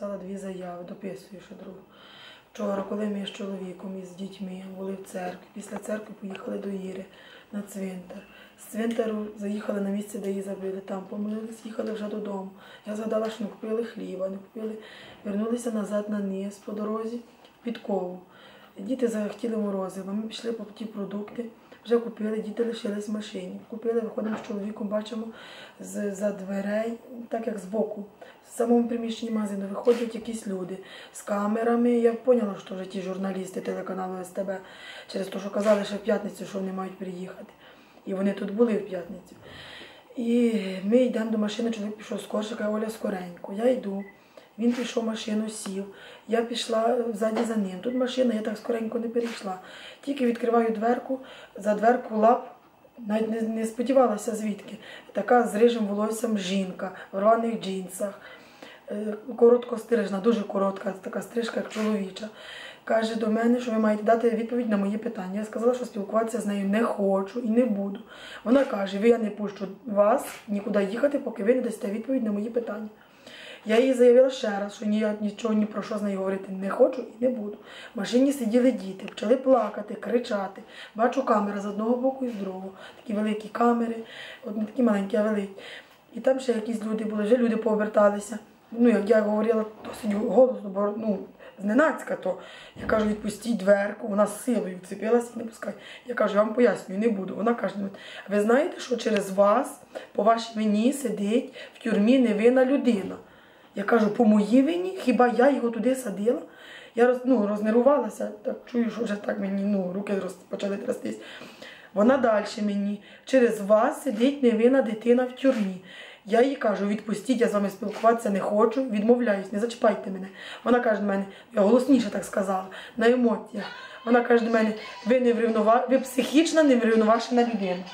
написала дві заяви, дописую ще другу. Вчора, коли ми з чоловіком і з дітьми були в церкві, після церкви поїхали до Іри на цвинтар. З цвинтару заїхали на місце, де її забили, там помолились, їхали вже додому. Я згадала, що не купили хліба, не купили, вернулися назад на низ по дорозі в підкову. Діти захотіли морозиво, ми пішли по ті продукти, вже купили, діти лишились в машині. Купили, виходимо з чоловіком, бачимо з, за дверей, так як збоку, в самому приміщенні магазину виходять якісь люди з камерами. Я поняла, що вже ті журналісти телеканалу СТБ через те, що казали, що в п'ятницю, що вони мають приїхати. І вони тут були в п'ятницю. І ми йдемо до машини, чоловік пішов з коршика, Оля скоренько. Я йду. Він пішов машину, сів. Я пішла ззаді за ним. Тут машина, я так скоренько не перейшла. Тільки відкриваю дверку, за дверку лап, навіть не, не сподівалася звідки. Така з рижим волоссям жінка в рваних джинсах, е, коротко стрижена, дуже коротка, така стрижка, як чоловіча. Каже до мене, що ви маєте дати відповідь на мої питання. Я сказала, що спілкуватися з нею не хочу і не буду. Вона каже: я не пущу вас нікуди їхати, поки ви не дасте відповідь на мої питання. Я їй заявила ще раз, що я нічого ні про що з нею говорити не хочу і не буду. В машині сиділи діти, почали плакати, кричати. Бачу камера з одного боку і з другого. Такі великі камери, от не такі маленькі, а великі. І там ще якісь люди були, вже люди поверталися. Ну, як я говорила досить голосно, бо ну, зненацька, то я кажу, відпустіть дверку, вона з силою вцепилася і не пускай. Я кажу, я вам пояснюю, не буду. Вона каже, «Ну, ви знаєте, що через вас, по вашій вині, сидить в тюрмі невинна людина. Я кажу, по моїй вині, хіба я його туди садила? Я роз, ну, рознервувалася, так чую, що вже так мені ну, руки роз, почали трястись. Вона далі мені, через вас сидить невинна дитина в тюрмі. Я їй кажу, відпустіть, я з вами спілкуватися не хочу, відмовляюсь, не зачіпайте мене. Вона каже до мене, я голосніше так сказала, на емоціях. Вона каже до мене, ви не врівнова... ви психічна неврівноважена людина.